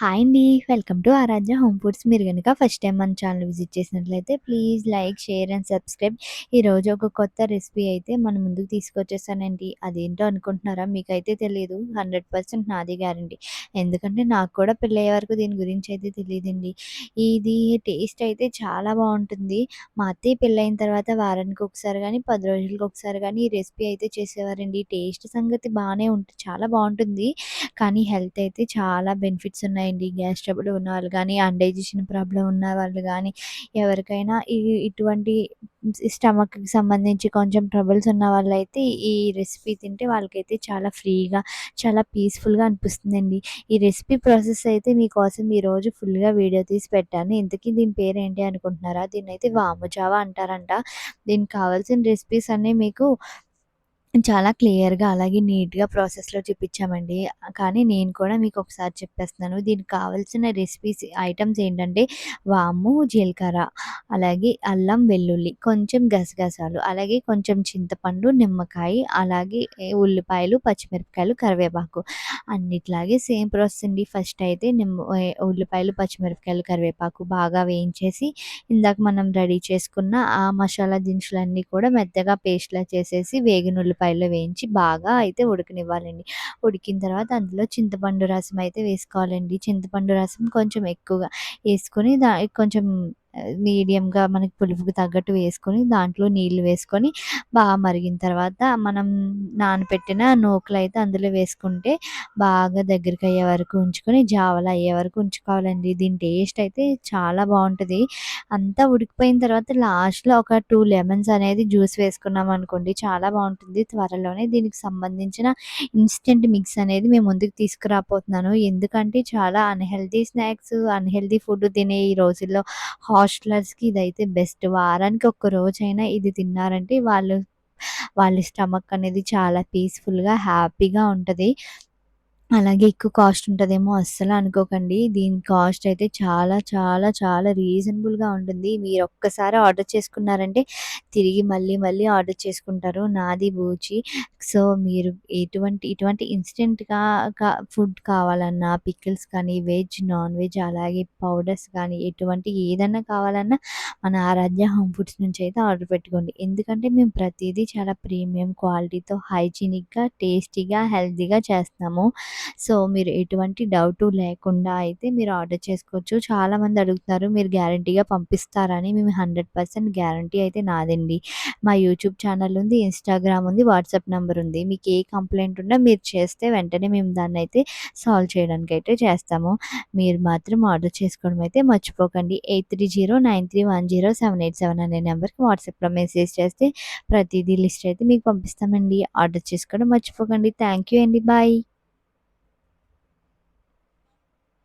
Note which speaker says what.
Speaker 1: Hi అండి. Welcome to Aaradhya home foods. మీరు కనుక ఫస్ట్ టైం మన ఛానల్ విజిట్ చేసినట్లయితే please like, share and subscribe. ఈరోజు ఒక కొత్త రెసిపీ అయితే మన ముందుకు తీసుకొచ్చేసానండి. అదేంటో అనుకుంటున్నారా? మీకైతే తెలియదు హండ్రెడ్ పర్సెంట్ నాది గ్యారంటీ. ఎందుకంటే నాకు కూడా పెళ్ళయ్యే వరకు దీని గురించి అయితే తెలియదండి ఇది టేస్ట్ అయితే చాలా బాగుంటుంది మా అత్తయ్య పెళ్ళైన తర్వాత వారానికి ఒకసారి కానీ పది రోజులకి ఒకసారి కానీ ఈ రెసిపీ అయితే చేసేవారండి. టేస్ట్ సంగతి బాగానే ఉంటుంది చాలా బాగుంటుంది కానీ హెల్త్ అయితే చాలా బెనిఫిట్స్ ఉన్నాయి ఉన్నాయండి. గ్యాస్ ట్రబుల్ కానీ అండైజేషన్ ప్రాబ్లం ఉన్న వాళ్ళు కానీ ఎవరికైనా ఈ ఇటువంటి స్టమక్‌కి సంబంధించి కొంచెం ట్రబుల్స్ ఉన్న వాళ్ళైతే ఈ రెసిపీ తింటే వాళ్ళకైతే చాలా ఫ్రీగా, చాలా పీస్‌ఫుల్‌గా అనిపిస్తుందండి. ఈ రెసిపీ ప్రాసెస్ అయితే మీకోసం ఈరోజు ఫుల్‌గా వీడియో తీసి పెట్టాను. ఇంతకీ దీని పేరు ఏంటి అనుకుంటున్నారా? దీన్ని వాము జావ అంటారంట. దీనికి కావాల్సిన రెసిపీస్ అన్నీ మీకు చాలా క్లియర్‌గా అలాగే నీట్‌గా ప్రాసెస్‌లో చూపిచ్చామండి. కానీ నేను కూడా మీకు ఒకసారి చెప్పేస్తున్నాను. దీనికి కావాల్సిన రెసిపీస్ ఐటెమ్స్ ఏంటంటే వాము, జీలకర్ర, అలాగే అల్లం, వెల్లుల్లి, కొంచెం గసగసాలు, అలాగే కొంచెం చింతపండు, నిమ్మకాయ, అలాగే ఉల్లిపాయలు, పచ్చిమిరపకాయలు, కరివేపాకు అన్నిట్లాగే సేమ్ ప్రాసెస్ అండి. ఫస్ట్ అయితే నిమ్మ ఆహ్, ఉల్లిపాయలు, పచ్చిమిరపకాయలు, కరివేపాకు బాగా వేయించేసి ఇందాక మనం రెడీ చేసుకున్న ఆ మసాలా దినుసులన్నీ కూడా మెత్తగా పేస్ట్‌లా చేసేసి వేగిన ఉల్లిపాయల్లో వేయించి బాగా అయితే ఉడకనివ్వాలండి. ఉడికిన తర్వాత అందులో చింతపండు రసం అయితే వేసుకోవాలండి. చింతపండు రసం కొంచెం ఎక్కువగా వేసుకొని దా కొంచెం మీడియంగా మనకి పులుపుకి తగ్గట్టు వేసుకొని దాంట్లో నీళ్ళు వేసుకొని బాగా మరిగిన తర్వాత మనం నానబెట్టిన అయితే అందులో వేసుకుంటే బాగా దగ్గరికి అయ్యే వరకు ఉంచుకొని జావలు అయ్యే వరకు ఉంచుకోవాలండి. దీని టేస్ట్ అయితే చాలా బాగుంటుంది. అంతా ఉడికిపోయిన తర్వాత లాస్ట్‌లో ఒక టూ లెమన్స్ అనేది జ్యూస్ వేసుకున్నాం అనుకోండి చాలా బాగుంటుంది. త్వరలోనే దీనికి సంబంధించిన ఇన్స్టెంట్ మిక్స్ అనేది మేము ముందుకు తీసుకురాపోతున్నాను ఎందుకంటే చాలా అన్హెల్దీ స్నాక్స్, అన్హెల్దీ ఫుడ్ తినే ఈ రోజుల్లో హాస్టలర్స్‌కి ఇదైతే బెస్ట్. వారానికి ఒక్క రోజైనా ఇది తిన్నారంటే వాళ్ళు వాళ్ళ స్టమక్ అనేది చాలా పీస్‌ఫుల్‌గా, హ్యాపీగా ఉంటది. అలాగే ఎక్కువ కాస్ట్ ఉంటదేమో అస్సలు అనుకోకండి. దీని కాస్ట్ అయితే చాలా చాలా చాలా రీజనబుల్‌గా ఉంటుంది. మీరు ఒక్కసారి ఆర్డర్ చేసుకున్నారంటే తిరిగి మళ్ళీ మళ్ళీ ఆర్డర్ చేసుకుంటారు. నాది బూచి. సో, మీరు ఎటువంటి ఇటువంటి ఇన్స్టెంట్గా క ఫుడ్ కావాలన్నా పికిల్స్ కానీ, వెజ్, నాన్ వెజ్ అలాగే పౌడర్స్ కానీ ఎటువంటి ఏదన్నా కావాలన్నా మన ఆరాధ్య హోమ్ ఫుడ్స్ నుంచి అయితే ఆర్డర్ పెట్టుకోండి. ఎందుకంటే మేము ప్రతీదీ చాలా ప్రీమియం క్వాలిటీతో హైజీనిక్‌గా, టేస్టీగా, హెల్తీగా చేస్తాము సో, మీరు ఎటువంటి డౌటు లేకుండా అయితే మీరు ఆర్డర్ చేసుకోవచ్చు. చాలామంది అడుగుతున్నారు మీరు గ్యారంటీగా పంపిస్తారని మేము 100% గ్యారంటీ అయితే నాదండి. మా యూట్యూబ్ ఛానల్ ఉంది, ఇన్‌స్టాగ్రామ్ ఉంది, వాట్సాప్ నెంబర్ ఉంది. మీకు ఏ కంప్లైంట్ ఉన్నా మీరు చేస్తే వెంటనే మేము దాన్నైతే సాల్వ్ చేయడానికి అయితే చేస్తాము. మీరు మాత్రం ఆర్డర్ చేసుకోవడం అయితే మర్చిపోకండి. 8309310787 అనే నెంబర్కి వాట్సాప్‌లో మెసేజ్ చేస్తే ప్రతిదీ లిస్ట్ అయితే మీకు పంపిస్తామండి. ఆర్డర్ చేసుకోవడం మర్చిపోకండి. థ్యాంక్ యూ అండి. బాయ్.